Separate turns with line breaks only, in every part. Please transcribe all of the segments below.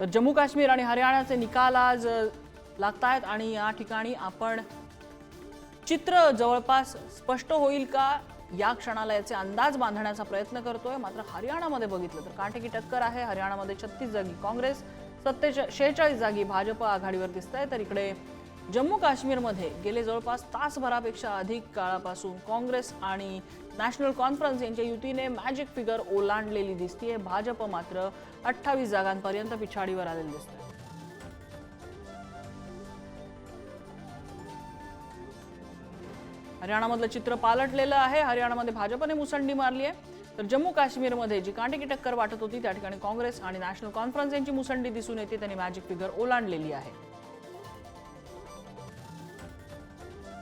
तर जम्मू काश्मीर आणि हरियाणाचे निकाल आज लागत आहेत आणि या ठिकाणी आपण चित्र जवळपास स्पष्ट होईल का? या क्षणाला याचे अंदाज बांधण्याचा प्रयत्न करतोय. मात्र हरियाणामध्ये बघितलं तर काटेकी टक्कर आहे. हरियाणामध्ये छत्तीस जागी काँग्रेस सत्तेच्या शेहेचाळीस जागी भाजप आघाडीवर दिसत आहे तर इकडे जम्मू काश्मीरमध्ये गेले जवळपास तासभरापेक्षा अधिक काळापासून काँग्रेस आणि नॅशनल कॉन्फरन्स यांच्या युतीने मॅजिक फिगर ओलांडलेली दिसतीये. भाजप मात्र अठ्ठावीस जागांपर्यंत पिछाडीवर आलेली दिसते हरियाणामधलं चित्र पालटलेलं आहे. हरियाणामध्ये भाजपने मुसंडी मारली आहे. तर जम्मू काश्मीरमध्ये जी कांटेकी टक्कर वाटत होती त्या ठिकाणी काँग्रेस आणि नॅशनल कॉन्फरन्स यांची मुसंडी दिसून येते. त्यांनी मॅजिक फिगर ओलांडलेली आहे.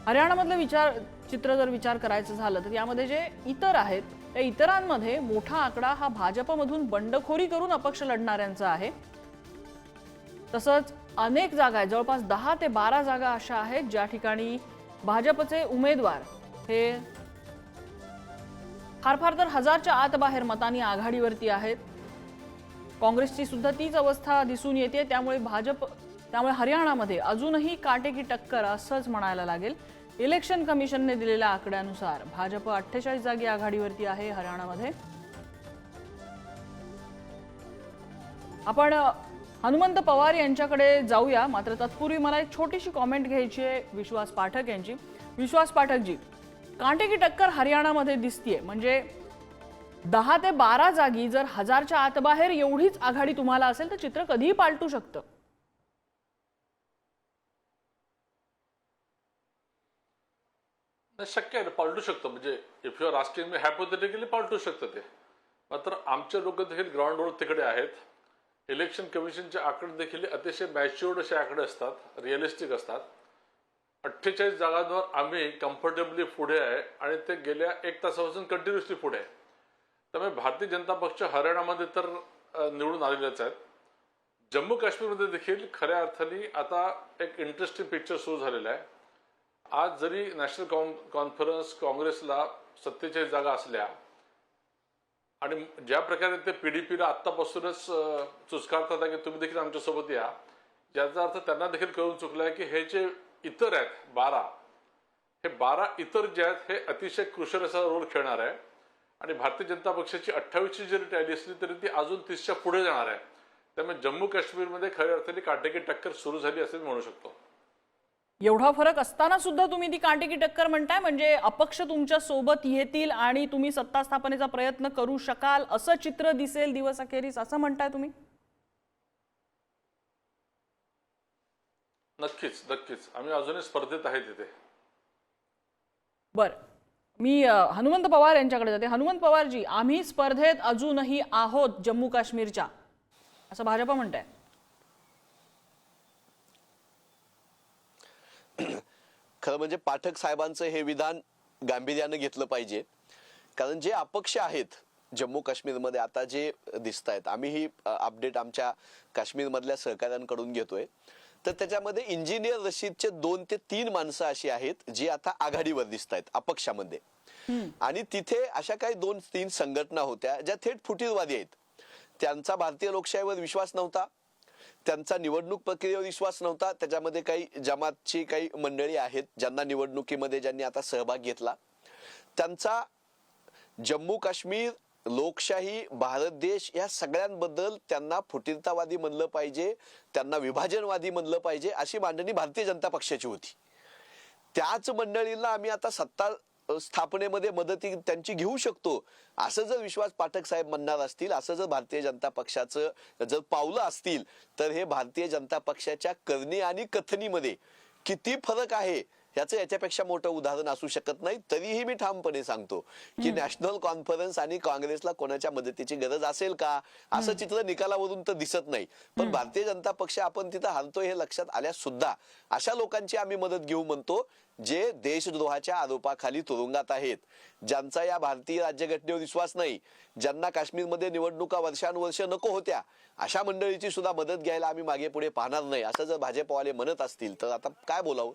हरियाणामधलं विचार चित्र जर विचार करायचं झालं तर यामध्ये जे इतर आहेत त्या इतरांमध्ये मोठा आकडा हा भाजपमधून बंडखोरी करून अपक्ष लढणाऱ्यांचा आहे. तसंच अनेक जागा आहेत जवळपास दहा ते बारा जागा अशा आहेत ज्या ठिकाणी भाजपचे उमेदवार हे फार फार तर हजारच्या आत बाहेर मतांनी आघाडीवरती आहेत. काँग्रेसची सुद्धा तीच अवस्था दिसून येते त्यामुळे भाजप त्यामुळे हरियाणामध्ये अजूनही काटेकी टक्कर असंच म्हणायला लागेल. इलेक्शन कमिशनने दिलेल्या आकड्यानुसार भाजप अठ्ठेचाळीस जागी आघाडीवरती आहे हरियाणामध्ये. आपण हनुमंत पवार यांच्याकडे जाऊया. मात्र तत्पूर्वी मला एक छोटीशी कॉमेंट घ्यायची आहे विश्वास पाठक यांची. विश्वास पाठकजी कांटेकी टक्कर हरियाणामध्ये दिसतीये. म्हणजे दहा ते बारा जागी जर हजारच्या आतबाहेर एवढीच आघाडी तुम्हाला असेल तर चित्र कधीही पालटू शकतं.
नाही शक्य आहे ना पालटू शकतं. म्हणजे इफ यू आस्किंग मी हायपोथेटिकली पालटू शकतं ते. मात्र आमच्या लोक देखील ग्राउंडवर तिकडे आहेत. इलेक्शन कमिशनचे आकडे देखील अतिशय मॅच्युअर्ड असे आकडे असतात रिअलिस्टिक असतात. अठ्ठेचाळीस जागांवर आम्ही कम्फर्टेबली पुढे आहे आणि ते गेल्या एक तासापासून कंटिन्युअसली पुढे आहे. त्यामुळे भारतीय जनता पक्ष हरियाणामध्ये तर निवडून आलेलेच आहेत. जम्मू काश्मीरमध्ये देखील खऱ्या अर्थाने आता एक इंटरेस्टिंग पिक्चर सुरू झालेलं आहे. आज जरी नॅशनल कॉन कॉन्फरन्स काँग्रेसला सत्तेचाळीस जागा असल्या आणि ज्या प्रकारे ते पीडीपीला आत्तापासूनच चुचकारतात की तुम्ही देखील आमच्यासोबत या ज्याचा अर्थ त्यांना देखील कळून चुकलं आहे की हे जे इतर आहेत बारा हे बारा इतर जे आहेत हे अतिशय क्रुशल असा रोल खेळणार आहे. आणि भारतीय जनता पक्षाची अठ्ठावीसची जरी टॅली असली तरी ती अजून तीसच्या पुढे जाणार आहे. त्यामुळे जम्मू काश्मीरमध्ये खऱ्या अर्थाने काटेकी टक्कर सुरू झाली असे मी म्हणू शकतो.
एवढा फरक असताना सुद्धा तुम्ही ती कांटेकी टक्कर म्हणताय म्हणजे अपक्ष तुमच्यासोबत येतील आणि तुम्ही सत्ता स्थापनेचा प्रयत्न करू शकाल असं चित्र दिसेल दिवस अखेरीस असं म्हणताय तुम्ही?
नक्कीच नक्कीच. आम्ही अजूनही स्पर्धेत आहे तिथे.
बर. मी हनुमंत पवार यांच्याकडे जाते. हनुमंत पवारजी आम्ही स्पर्धेत अजूनही आहोत जम्मू काश्मीरच्या असं भाजप म्हणताय.
खरं म्हणजे पाठक साहेबांचं हे विधान गांभीर्यानं घेतलं पाहिजे. कारण जे अपक्ष आहेत जम्मू काश्मीरमध्ये आता जे दिसत आहेत आम्ही ही अपडेट आमच्या काश्मीरमधल्या सहकाऱ्यांकडून घेतोय. तर त्याच्यामध्ये इंजिनियर रशीदचे दोन ते तीन माणसं अशी आहेत जी आता आघाडीवर दिसत आहेत अपक्षामध्ये आणि तिथे अशा काही दोन तीन संघटना होत्या ज्या थेट फुटीरवादी आहेत. त्यांचा भारतीय लोकशाहीवर विश्वास नव्हता. त्यांचा निवडणूक प्रक्रियेवर विश्वास नव्हता. त्याच्यामध्ये काही जमातची काही मंडळी आहेत ज्यांना निवडणुकीमध्ये ज्यांनी आता सहभाग घेतला. त्यांचा जम्मू काश्मीर लोकशाही भारत देश या सगळ्यांबद्दल त्यांना फुटीरतावादी म्हणलं पाहिजे त्यांना विभाजनवादी म्हणलं पाहिजे अशी मांडणी भारतीय जनता पक्षाची होती. त्याच मंडळींना आम्ही आता सत्ता स्थापनेमध्ये मदती त्यांची घेऊ शकतो. असं जर विश्वास पाठक साहेब म्हणणार असतील असं जर भारतीय जनता पक्षाचं जर पावलं असतील तर हे भारतीय जनता पक्षाच्या करणी आणि कथनीमध्ये किती फरक आहे? याचं याच्यापेक्षा मोठं उदाहरण असू शकत नाही. तरीही मी ठामपणे सांगतो की नॅशनल कॉन्फरन्स आणि काँग्रेसला कोणाच्या मदतीची गरज असेल का? असं चित्र निकालावरून तर दिसत नाही. पण भारतीय जनता पक्ष आपण तिथं हारतोय हे लक्षात आल्यास सुद्धा अशा लोकांची आम्ही मदत घेऊ म्हणतो जे देशद्रोहाच्या आरोपाखाली तुरुंगात आहेत. ज्यांचा या भारतीय राज्यघटनेवर विश्वास नाही ज्यांना काश्मीरमध्ये निवडणुका वर्षानुवर्ष नको होत्या अशा मंडळीची सुद्धा मदत घ्यायला आम्ही मागे पुढे पाहणार नाही. असं जर भाजपवाले म्हणत असतील तर आता काय बोलावं?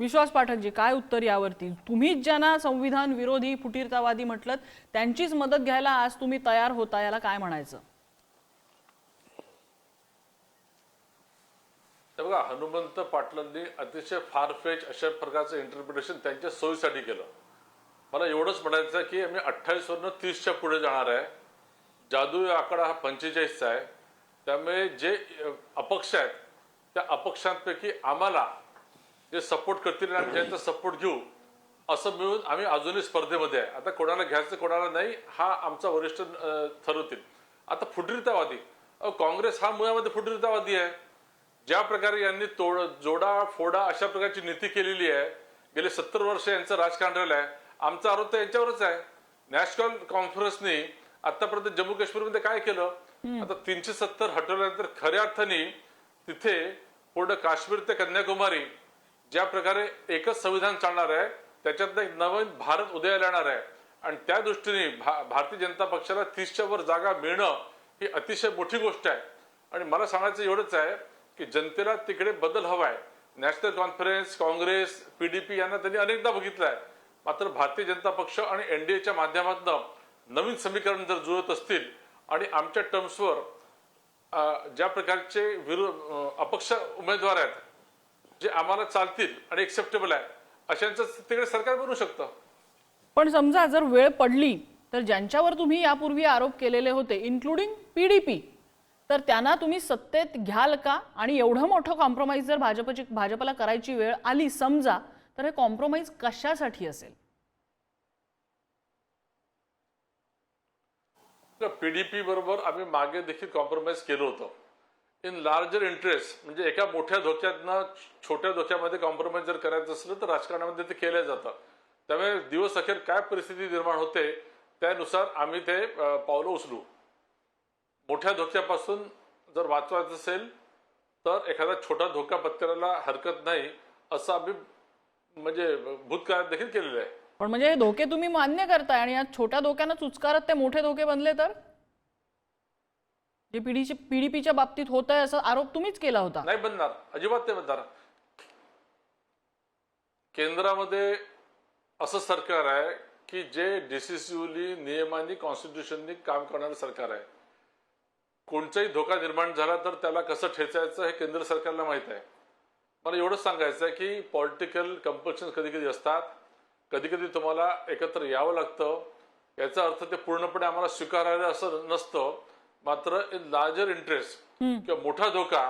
विश्वास पाठकजी काय उत्तर यावरती? तुम्हीच ज्यांना संविधान विरोधी फुटीरतावादी म्हटलं त्यांचीच मदत घ्यायला आज तुम्ही तयार होता याला काय म्हणायचं?
बघा हनुमंत पाटलांनी अतिशय फारफेच अशा प्रकारचं इंटरप्रिटेशन त्यांच्या सोयीसाठी केलं. मला एवढंच म्हणायचं आहे की आम्ही अठ्ठावीस वरनं तीसच्या पुढे जाणार आहे. जादू आकडा हा पंचेचाळीसचा आहे. त्यामुळे जे अपक्ष आहेत त्या अपक्षांपैकी आम्हाला जे सपोर्ट करतील आणि ज्यांचा सपोर्ट घेऊ असं मिळून आम्ही अजूनही स्पर्धेमध्ये आहे. आता कोणाला घ्यायचं कोणाला नाही हा आमचा वरिष्ठ ठरवतील. आता फुटीरतावादी. काँग्रेस हा मुळामध्ये फुटीरतावादी आहे. ज्या प्रकारे यांनी तोड जोडा फोडा अशा प्रकारची नीती केलेली आहे गेले सत्तर वर्ष यांचं राजकारण राहिलं आहे. आमचा आरोप तर यांच्यावरच आहे. नॅशनल कॉन्फरन्सने आतापर्यंत जम्मू काश्मीरमध्ये काय केलं? आता तीनशे सत्तर हटवल्यानंतर खऱ्या अर्थाने तिथे पूर्ण काश्मीर ते कन्याकुमारी ज्या प्रकारे एकच संविधान चालणार आहे त्याच्यात एक नवीन भारत उदयाला येणार आहे. आणि त्या दृष्टीने भा- भारतीय जनता पक्षाला तीसच्या वर जागा मिळणं ही अतिशय मोठी गोष्ट आहे. आणि मला सांगायचं एवढंच आहे की जनतेला तिकडे बदल हवा आहे national conference Congress P D P यांना त्यांनी अनेकदा बघितलंय. मात्र भारतीय जनता पक्ष आणि एन डी एच्या माध्यमातून नवीन समीकरण जर जुळत असतील आणि आमच्या टर्म्सवर ज्या प्रकारचे विरोध अपक्ष उमेदवार आहेत जे आम्हाला चालतील आणि एक्सेप्टेबल आहे अशांचं तिकडे सरकार बनू शकतं.
पण समजा जर वेळ पडली तर ज्यांच्यावर तुम्ही यापूर्वी आरोप केलेले होते इन्क्लुडिंग पीडीपी तर त्यांना तुम्ही सत्तेत घ्याल का? आणि एवढं मोठं कॉम्प्रोमाइज जर भाजपची भाजपला करायची वेळ आली समजा तर हे कॉम्प्रोमाइज कशासाठी असेल?
पीडीपी बरोबर आम्ही मागे देखील कॉम्प्रोमाइज केलं होतं. इन लार्जर इंटरेस्ट म्हणजे एका मोठ्या धोक्यातनं छोट्या धोक्यामध्ये कॉम्प्रोमाइज जर करायचं असलं तर राजकारणामध्ये ते केलं जातं. त्यामुळे दिवस अखेर काय परिस्थिती निर्माण होते त्यानुसार आम्ही ते पावलं उचलू. मोठ्या धोक्यापासून जर वाचवायचं असेल तर एखादा छोटा धोका पत्करायला हरकत नाही असं आम्ही म्हणजे भूतकाळात देखील केलेलं आहे.
पण म्हणजे हे धोके तुम्ही मान्य करताय आणि या छोट्या धोक्यानं चुचकारत ते मोठे धोके बनले तर? जे पीडीची पीडीपीच्या बाबतीत होत आहे असा आरोप तुम्हीच केला होता.
नाही बनणार. अजिबात नाही बनणार. केंद्रामध्ये असं सरकार आहे की जे डिसिसिव्हली नियमांनी कॉन्स्टिट्यूशननी काम करणारं सरकार आहे. कोणताही धोका निर्माण झाला तर त्याला कसं ठेचायचं हे केंद्र सरकारला माहीत आहे. मला एवढंच सांगायचं आहे की पॉलिटिकल कंपल्शन कधी कधी असतात. कधी कधी तुम्हाला एकत्र यावं लागतं. याचा अर्थ ते पूर्णपणे आम्हाला स्वीकारायला असं नसतं. मात्र इन लार्जर इंटरेस्ट किंवा मोठा धोका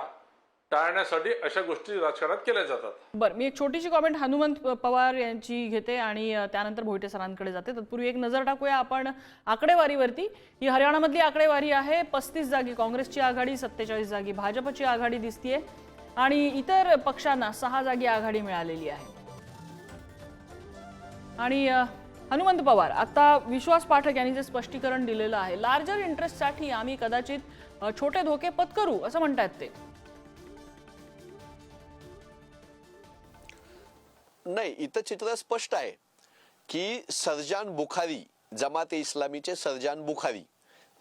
टाळण्यासाठी अशा गोष्टी राजकारणात केल्या जातात.
बरं मी एक छोटीशी कॉमेंट हनुमंत पवार यांची घेते आणि त्यानंतर भोईटे सरांकडे जाते. तत्पूर्वी एक नजर टाकूया आपण आकडेवारीवरती. ही हरियाणामधली आकडेवारी आहे पस्तीस जागी काँग्रेसची आघाडी सत्तेचाळीस जागी भाजपची आघाडी दिसतीये आणि इतर पक्षांना सहा जागी आघाडी मिळालेली आहे. आणि हनुमंत पवार आता विश्वास पाठक यांनी जे स्पष्टीकरण दिलेलं आहे लार्जर इंटरेस्टसाठी आम्ही कदाचित छोटे धोके पत्करू असं म्हणतात ते.
नाही इथं चित्र स्पष्ट आहे की सरजान बुखारी जमाते इस्लामीचे सरजान बुखारी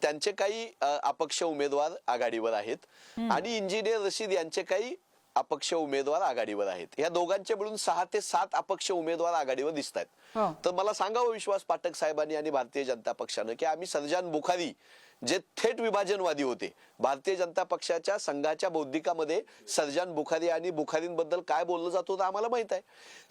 त्यांचे काही अपक्ष उमेदवार आघाडीवर आहेत. आणि इंजिनियर रशीद यांचे काही अपक्ष उमेदवार आघाडीवर आहेत. या दोघांचे मिळून सहा ते सात अपक्ष उमेदवार आघाडीवर दिसत आहेत
हो.
तर मला सांगावं विश्वास पाठक साहेबांनी आणि भारतीय जनता पक्षानं की आम्ही सरजान बुखारी जे थेट विभाजनवादी होते भारतीय जनता पक्षाच्या संघाच्या बौद्धिकामध्ये सरजान बुखारी आणि बुखारींबद्दल काय बोललं जात होतं आम्हाला माहीत आहे.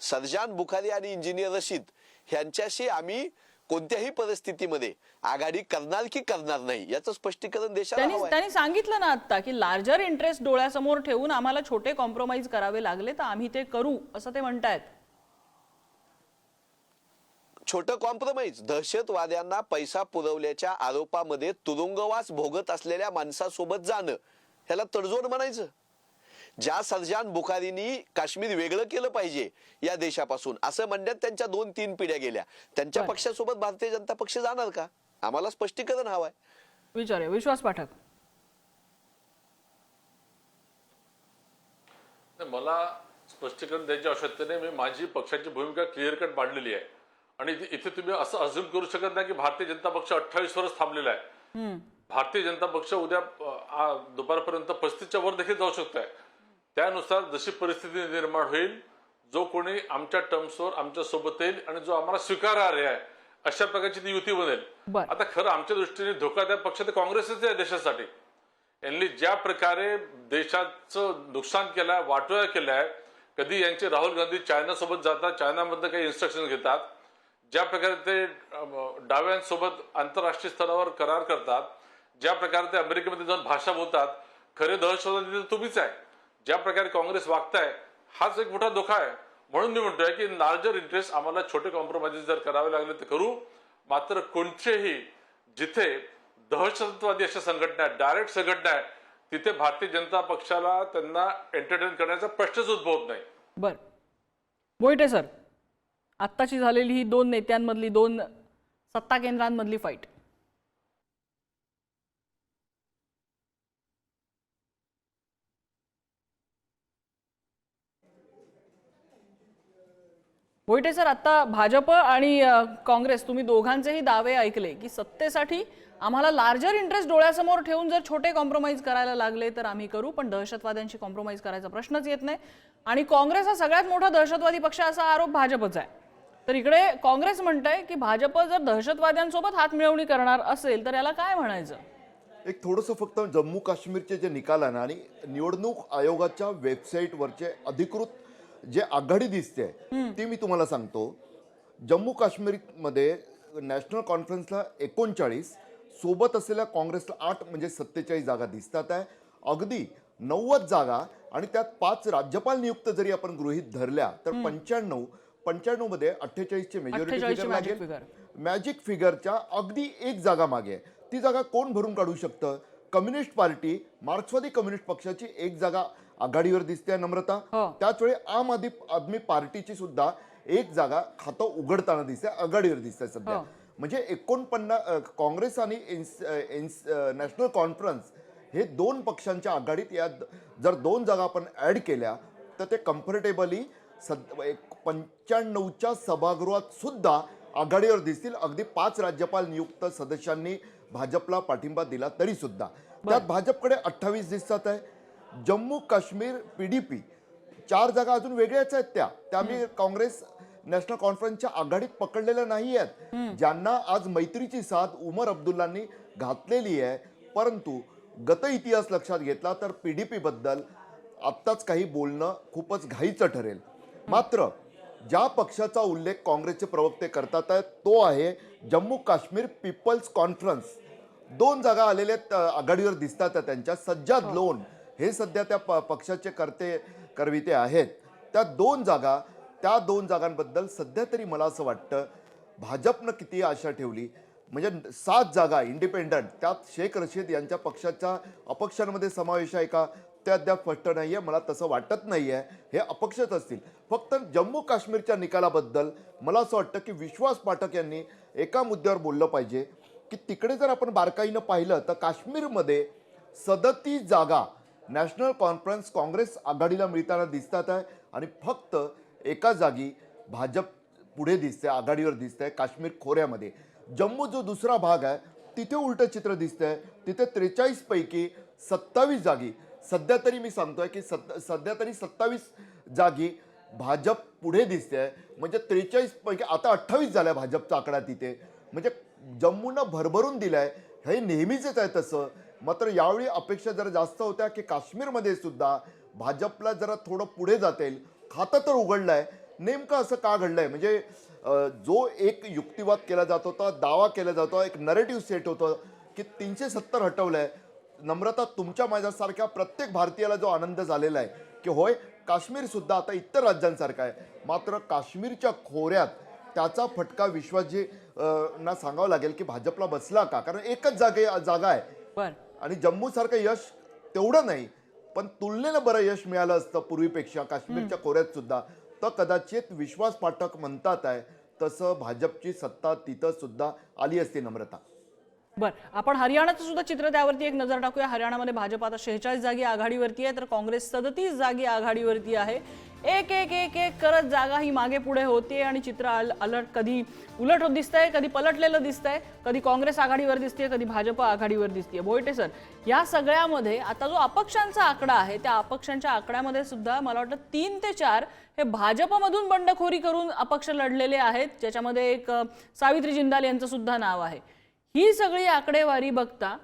सरजान बुखारी आणि इंजिनियर रशीद यांच्याशी आम्ही कोणत्याही परिस्थितीमध्ये आघाडी करणार की करणार नाही याचं स्पष्टीकरण देशाला
त्यांनी सांगितलं ना आता की लार्जर इंटरेस्ट डोळ्यासमोर ठेवून आम्हाला छोटे कॉम्प्रोमाइज करावे लागले तर आम्ही ते करू असं ते म्हणतायत.
छोटं कॉम्प्रोमाइज दहशतवाद्यांना पैसा पुरवल्याच्या आरोपामध्ये तुरुंगवास भोगत असलेल्या माणसासोबत जाणं ह्याला तडजोड म्हणायचं. ज्या सरजान बुखारीनी काश्मीर वेगळं केलं पाहिजे या देशापासून असं म्हणण्यात त्यांच्या दोन तीन पिढ्या गेल्या. त्यांच्या. पक्षासोबत भारतीय जनता पक्ष जाणार का? आम्हाला स्पष्टीकरण हवंय.
विचारूया विश्वास पाठक.
मला स्पष्टीकरण द्यायची आवश्यकता नाही. मी माझी पक्षाची भूमिका क्लिअर कट मांडलेली आहे. आणि इथे- तुम्ही असं अज्युम करू शकत नाही की भारतीय जनता पक्ष अठ्ठावीस वरच थांबलेला आहे. भारतीय जनता पक्ष उद्या दुपारपर्यंत पस्तीसच्या वर देखील जाऊ शकतोय. त्यानुसार जशी परिस्थिती निर्माण होईल जो कोणी आमच्या टर्म्सवर आमच्यासोबत येईल आणि जो आम्हाला स्वीकारार्ह आहे अशा प्रकारची ती युती बनेल. आता खरं आमच्या दृष्टीने धोकादायक पक्ष तर काँग्रेसच आहे देशासाठी. यांनी ज्या प्रकारे देशाचं नुकसान केलंय वाटोळा केलाय कधी यांचे राहुल गांधी चायनासोबत जातात चायनामधनं काही इन्स्ट्रक्शन घेतात ज्या प्रकारे ते डाव्यांसोबत आंतरराष्ट्रीय स्तरावर करार करतात ज्या प्रकारे ते अमेरिकेमध्ये जाऊन भाषा बोलतात खरे दहशतवादी तुम्हीच आहे. ज्या प्रकारे काँग्रेस वागताय हाच एक मोठा धोका आहे. म्हणून मी म्हणतोय की लार्जर इंटरेस्ट आम्हाला छोटे कॉम्प्रोमाइजेस जर करावे लागले तर करू. मात्र कोणतेही जिथे दहशतवादी अशा संघटना आहेत डायरेक्ट संघटना आहे तिथे भारतीय जनता पक्षाला त्यांना एंटरटेन करण्याचा प्रश्नच उद्भवत नाही.
बर. मोहिटे सर. आत्ताची झालेली ही दोन नेत्यांमधली दोन सत्ता केंद्रांमधली फाईट भोईटे सर आता भाजप आणि काँग्रेस तुम्ही दोघांचेही दावे ऐकले की सत्तेसाठी आम्हाला लार्जर इंटरेस्ट डोळ्यासमोर ठेवून जर छोटे कॉम्प्रोमाइज करायला लागले तर आम्ही करू पण दहशतवाद्यांशी कॉम्प्रोमाइज करायचा प्रश्नच येत नाही. आणि काँग्रेस हा सगळ्यात मोठा दहशतवादी पक्ष असा आरोप भाजपचा आहे. तर इकडे काँग्रेस म्हणतंय की भाजप जर दहशतवाद्यांसोबत हातमिळवणी करणार असेल तर याला काय म्हणायचं?
एक थोडंसं फक्त जम्मू काश्मीरचे जे निकाल आहे ना आणि निवडणूक आयोगाच्या वेबसाईटवरचे अधिकृत जे आघाडी दिसते ती मी तुम्हाला सांगतो. जम्मू काश्मीरमध्ये नॅशनल कॉन्फरन्सला एकोणचाळीस सोबत असलेल्या काँग्रेसला आठ म्हणजे सत्तेचाळीस जागा दिसतात आहे. अगदी नव्वद जागा आणि त्यात पाच राज्यपाल नियुक्त जरी आपण गृहीत धरल्या तर पंच्याण्णव पंच्याण्णवमध्ये अठ्ठेचाळीसचे मेजॉरिटी
48 ची
फिगर लागेल. मॅजिक फिगरच्या अगदी एक जागा मागे ती जागा कोण भरून काढू शकतं? कम्युनिस्ट पार्टी मार्क्सवादी कम्युनिस्ट पक्षाची एक जागा आघाडीवर दिसते नम्रता.
हो. त्याच
वेळी आम आदमी आदमी पार्टीची सुद्धा एक जागा खातं उघडताना दिसते आघाडीवर दिसते सध्या.
हो.
म्हणजे एकोणपन्नास काँग्रेस आणि नॅशनल कॉन्फरन्स हे दोन पक्षांच्या आघाडीत या जर दोन जागा आपण ऍड केल्या तर ते कम्फर्टेबली सद एक पंच्याण्णवच्या सभागृहात सुद्धा आघाडीवर दिसतील. अगदी पाच राज्यपाल नियुक्त सदस्यांनी भाजपला पाठिंबा दिला तरी सुद्धा. त्यात भाजपकडे अठ्ठावीस दिसतात आहे. जम्मू काश्मीर पीडीपी चार जागा अजून वेगळ्याच आहेत त्या. त्या मी काँग्रेस नॅशनल कॉन्फरन्सच्या आघाडीत पकडलेल्या नाही आहेत. ज्यांना आज मैत्रीची साथ उमर अब्दुल्लांनी घातलेली आहे. परंतु गत इतिहास लक्षात घेतला तर पीडीपी बद्दल आत्ताच काही बोलणं खूपच घाईचं ठरेल. मात्र ज्या पक्षाचा उल्लेख काँग्रेसचे प्रवक्ते करतात आहेत तो आहे जम्मू काश्मीर पीपल्स कॉन्फरन्स. दोन जागा आलेल्या आघाडीवर दिसतात त्यांच्या. सज्जाद लोन हे सध्या त्या प- पक्षाचे कर्ते करविते आहेत. त्या दोन जागा त्या दोन जागांबद्दल सध्या तरी मला असं वाटतं भाजपनं किती आशा ठेवली? म्हणजे सात जागा इंडिपेंडंट त्यात शेख रशीद यांच्या पक्षाच्या अपक्षांमध्ये समावेश आहे का? ते अद्याप स्पष्ट नाही आहे मला तसं वाटत नाही आहे हे अपक्षच असतील. फक्त जम्मू काश्मीरच्या निकालाबद्दल मला असं वाटतं की विश्वास पाठक यांनी एका मुद्द्यावर बोललं पाहिजे की तिकडे जर आपण बारकाईनं पाहिलं तर काश्मीरमध्ये सदतीस जागा नॅशनल कॉन्फरन्स काँग्रेस आघाडीला मिळताना दिसतात आहे आणि फक्त एका जागी भाजप पुढे दिसते आघाडीवर दिसते काश्मीर खोऱ्यामध्ये. जम्मू जो दुसरा भाग आहे तिथे उलटं चित्र दिसतंय. तिथे त्रेचाळीसपैकी सत्तावीस जागी. सध्या तरी मी सांगतोय की सद सध्या तरी सत्तावीस जागी भाजप पुढे दिसते आहे म्हणजे त्रेचाळीसपैकी आता अठ्ठावीस झाल्या भाजपचा आकडा तिथे. म्हणजे जम्मूनं भरभरून दिलाय. हे नेहमीचंच आहे तसं. मात्र यावेळी अपेक्षा जरा जास्त होत्या की काश्मीरमध्ये सुद्धा भाजपला जरा थोडं पुढे जाता येईल खातं तर उघडलं आहे नेमकं असं का घडलं आहे म्हणजे जो एक युक्तिवाद केला जात होता दावा केला जातो एक नरेटिव्ह सेट होतं की तीनशे सत्तर हटवलंय. नम्रता तुमच्या माझ्यासारख्या प्रत्येक भारतीयाला जो आनंद झालेला आहे की होय काश्मीरसुद्धा आता इतर राज्यांसारखा आहे. मात्र काश्मीरच्या खोऱ्यात त्याचा फटका विश्वासजी ना सांगावं लागेल की भाजपला बसला का? कारण एकच जागे जागा आहे.
बर.
आणि जम्मू सारखं यश तेवढं नाही पण तुलनेनं बरं यश मिळालं असतं पूर्वीपेक्षा काश्मीरच्या खोऱ्यात सुद्धा. तर कदाचित विश्वास पाठक म्हणतात आहे तसं भाजपची सत्ता तिथं सुद्धा आली असती नम्रता.
बर आपण हरियाणाचं सुद्धा चित्र त्यावरती एक नजर टाकूया. हरियाणामध्ये भाजप आता शेहेचाळीस जागी आघाडीवरती आहे तर काँग्रेस सदतीस जागी आघाडीवरती आहे. एक एक एक एक करत जागा ही मागे पुढे होते आणि चित्र अल- अलट कधी उलट होत दिसतंय कधी पलटलेलं दिसतंय कधी काँग्रेस आघाडीवर दिसते कधी भाजप आघाडीवर दिसते बोयटे सर या सगळ्यामध्ये आता जो अपक्षांचा आकडा आहे त्या अपक्षांच्या आकड्यामध्ये सुद्धा मला वाटतं तीन ते चार हे भाजपमधून बंडखोरी करून अपक्ष लढलेले आहेत. ज्याच्यामध्ये एक सावित्री जिंदाल यांचं सुद्धा नाव आहे. ही सगळी आकडेवारी बघता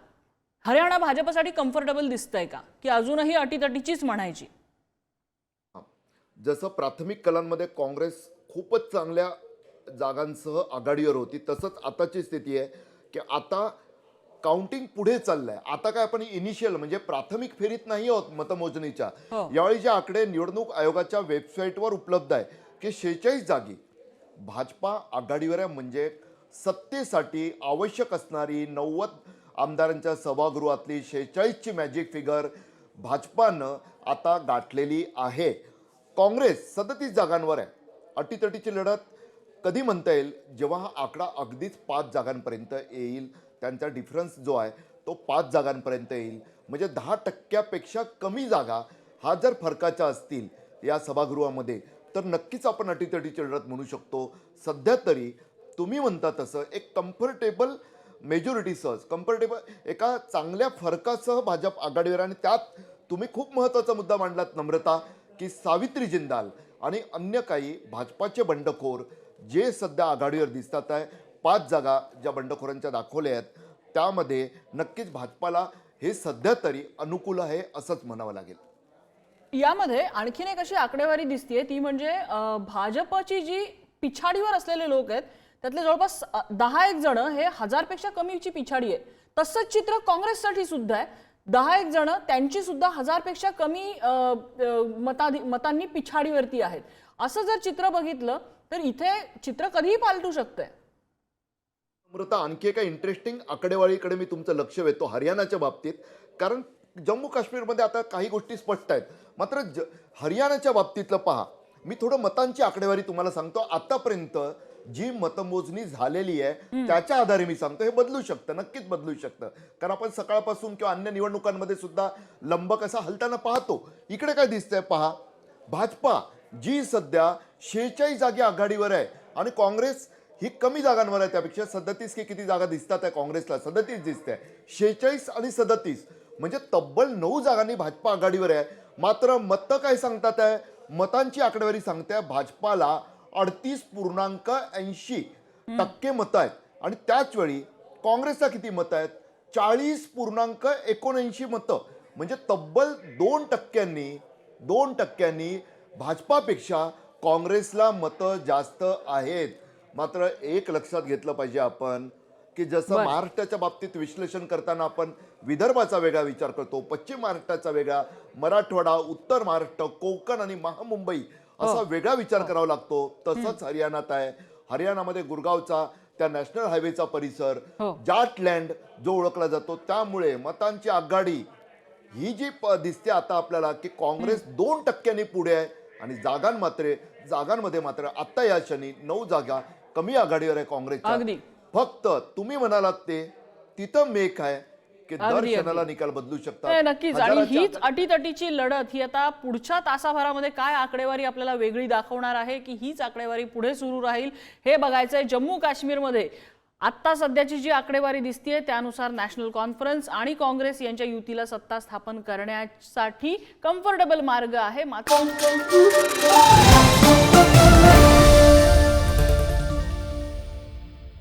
हरियाणा भाजपसाठी कम्फर्टेबल दिसतंय का? की अजूनही अटीतटीचीच म्हणायची?
जसं प्राथमिक कलांमध्ये काँग्रेस खूपच चांगल्या जागांसह आघाडीवर होती तसंच आताची स्थिती आहे की आता काउंटिंग पुढे चाललंय. आता काय आपण इनिशियल म्हणजे प्राथमिक फेरीत नाही आहोत मतमोजणीच्या.
हो.
यावेळी जे आकडे निवडणूक आयोगाच्या वेबसाईटवर उपलब्ध आहे की शेहेचाळीस जागी भाजपा आघाडीवर आहे म्हणजे सत्तेसाठी आवश्यक असणारी नव्वद आमदारांच्या सभागृहातली शेहेचाळीसची मॅजिक फिगर भाजपानं आता गाठलेली आहे. काँग्रेस सदतीस जागांवर आहे. अटीतटीची लढत कधी म्हणता येईल? जेव्हा हा आकडा अगदीच पाच जागांपर्यंत येईल त्यांचा डिफरन्स जो आहे तो पाच जागांपर्यंत येईल. म्हणजे दहा टक्क्यापेक्षा कमी जागा हा जर फरकाच्या असतील या सभागृहामध्ये तर नक्कीच आपण अटीतटीची लढत म्हणू शकतो. सध्या तरी तुम्ही म्हणता तसं एक कम्फर्टेबल मेजॉरिटीसह कम्फर्टेबल एका चांगल्या फरकासह भाजप आघाडीवर आणि त्यात तुम्ही खूप महत्त्वाचा मुद्दा मांडलात नम्रता की सावित्री जिंदाल आणि अन्य काही भाजपाचे बंडखोर जे सध्या आघाडीवर दिसतात आहे पाच जागा ज्या बंडखोरांच्या दाखवल्या आहेत त्यामध्ये नक्कीच भाजपाला हे सध्या तरी अनुकूल आहे असंच म्हणावं लागेल.
यामध्ये आणखीन एक अशी आकडेवारी दिसतीये ती म्हणजे भाजपची जी पिछाडीवर असलेले लोक आहेत त्यातले जवळपास दहा एक जण हे हजारपेक्षा कमीची पिछाडी आहे तसंच चित्र काँग्रेससाठी सुद्धा आहे. दहा एक जण त्यांची सुद्धा हजारपेक्षा कमी मताधी मतांनी पिछाडीवरती आहेत. असं जर चित्र बघितलं तर इथे चित्र कधीही पालटू शकतंय.
अमृता आणखी एका इंटरेस्टिंग आकडेवारीकडे मी तुमचं लक्ष वेधतो हरियाणाच्या बाबतीत. कारण जम्मू काश्मीरमध्ये आता काही गोष्टी स्पष्ट आहेत. मात्र ज हरियाणाच्या बाबतीतलं पहा. मी थोडं मतांची आकडेवारी तुम्हाला सांगतो. आतापर्यंत जी मतमोजणी झालेली आहे त्याच्या आधारे मी सांगतो. हे बदलू शकतं नक्कीच बदलू शकतं. कारण आपण सकाळपासून किंवा अन्य निवडणुकांमध्ये सुद्धा लंबक असा हलताना पाहतो. इकडे काय दिसतंय पहा. भाजपा जी सध्या शेहेचाळीस जागी आघाडीवर आहे आणि काँग्रेस ही कमी जागांवर आहे त्यापेक्षा सदतीस की किती जागा दिसतात आहे काँग्रेसला? सदतीस दिसते शेहेचाळीस आणि सदतीस म्हणजे तब्बल नऊ जागांनी भाजपा आघाडीवर आहे. मात्र मतं काय सांगतात आहे? मतांची आकडेवारी सांगते भाजपाला अडतीस पूर्णांक ऐंशी टक्के मतं आहेत. आणि त्याच वेळी काँग्रेसला किती मतं आहेत? चाळीस पूर्णांक एकोणऐंशी मतं. म्हणजे तब्बल दोन टक्क्यांनी दोन टक्क्यांनी भाजपापेक्षा काँग्रेसला मतं जास्त आहेत. मात्र एक लक्षात घेतलं पाहिजे आपण की जसं. महाराष्ट्राच्या बाबतीत विश्लेषण करताना आपण विदर्भाचा वेगळा विचार करतो पश्चिम महाराष्ट्राचा वेगळा मराठवाडा उत्तर महाराष्ट्र कोकण आणि महामुंबई असा वेगळा विचार करावा लागतो. तसंच हरियाणात आहे. हरियाणामध्ये गुरगावचा त्या नॅशनल हायवेचा परिसर
हो.
जाटलँड जो ओळखला जातो त्यामुळे मतांची आघाडी ही जी दिसते आता आपल्याला की काँग्रेस दोन टक्क्यांनी पुढे आहे आणि जागांमात्र जागांमध्ये मात्र आता या क्षणी नऊ जागा कमी आघाडीवर आहे
अगदी.
फक्त तुम्ही म्हणालात ते तिथं मेक आहे. की दर
अगदी,
क्षणाला
अगदी.
निकाल बदलू
नाही,
शकतात
नक्कीच. आणि
हजाराच्या
हीच अटीतटीची लढत ही आता पुढच्या तासाभरामध्ये काय आकडेवारी आपल्याला वेगळी दाखवणार आहे की हीच आकडेवारी पुढे सुरू राहील हे बघायचंय जम्मू काश्मीरमध्ये आत्ता सध्याची जी आकडेवारी दिसतीये त्यानुसार नॅशनल कॉन्फरन्स आणि काँग्रेस यांच्या युतीला सत्ता स्थापन करण्यासाठी कम्फर्टेबल मार्ग आहे. मात्र